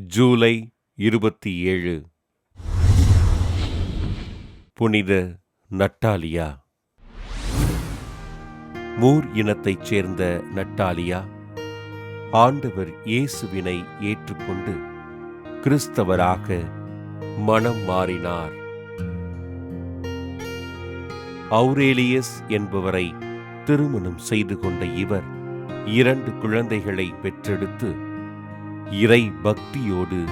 ஜூலை இருபத்தி ஏழு. புனித நட்டாலியா. மூர் இனத்தைச் சேர்ந்த நட்டாலியா ஆண்டவர் இயேசுவினை ஏற்றுக்கொண்டு கிறிஸ்தவராக மனம் மாறினார். அவுரேலியஸ் என்பவரை திருமணம் செய்து கொண்ட இவர் இரண்டு குழந்தைகளை பெற்றெடுத்து இறை பக்தியோடு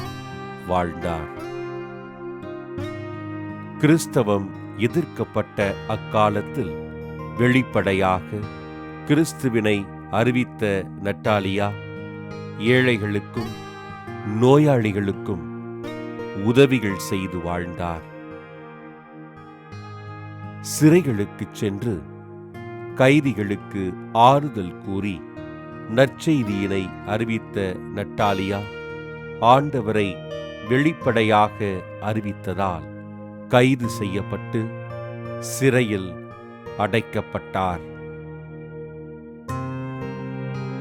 வாழ்ந்தார். கிறிஸ்தவம் எதிர்க்கப்பட்ட அக்காலத்தில் வெளிப்படையாக கிறிஸ்துவினை அறிவித்த நட்டாலியா ஏழைகளுக்கும் நோயாளிகளுக்கும் உதவிகள் செய்து வாழ்ந்தார். சிறைகளுக்குச் சென்று கைதிகளுக்கு ஆறுதல் கூறி நற்செய்தியினை அறிவித்த நட்டாலியா ஆண்டவரை வெளிப்படையாக அறிவித்ததால் கைது செய்யப்பட்டு சிறையில் அடைக்கப்பட்டார்.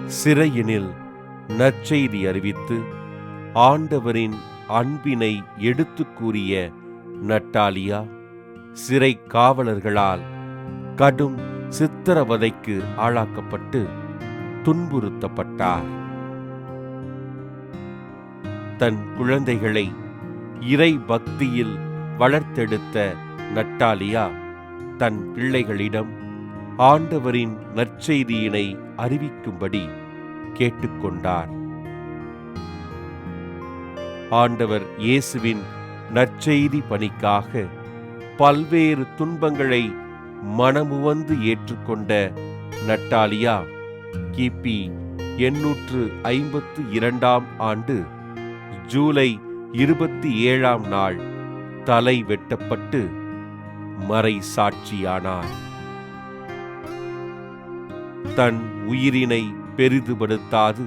சிறையினில் நற்செய்தி அறிவித்து ஆண்டவரின் அன்பினை எடுத்து கூறிய நட்டாலியா சிறை காவலர்களால் கடும் சித்திரவதைக்கு ஆளாக்கப்பட்டு துன்புறுத்தப்பட்டார். தன் குழந்தைகளை இறை பக்தியில் வளர்த்தெடுத்த நட்டாலியா தன் பிள்ளைகளிடம் ஆண்டவரின் நற்செய்தியினை அறிவிக்கும்படி கேட்டுக்கொண்டார். ஆண்டவர் இயேசுவின் நற்செய்தி பணிக்காக பல்வேறு துன்பங்களை மனமுவந்து ஏற்றுக்கொண்ட நட்டாலியா கிபி எண்ணூற்று ஐம்பத்து இரண்டாம் ஆண்டு ஜூலை இருபத்தி ஏழாம் நாள் தலை வெட்டப்பட்டு மறை சாட்சியானார். தன் உயிரினை பெரிதுபடுத்தாது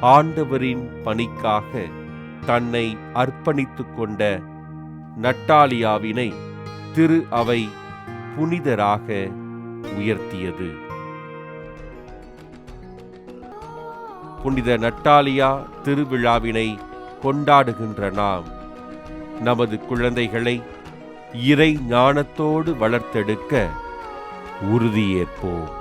ஆண்டவரின் பணிக்காக தன்னை அர்ப்பணித்துக் கொண்ட நட்டாலியாவினை திரு அவை புனிதராக உயர்த்தியது. புனித நட்டாலியா திருவிழாவினை கொண்டாடுகின்ற நாம். நமது குழந்தைகளை இறை ஞானத்தோடு வளர்த்தெடுக்க உறுதியேற்போம்.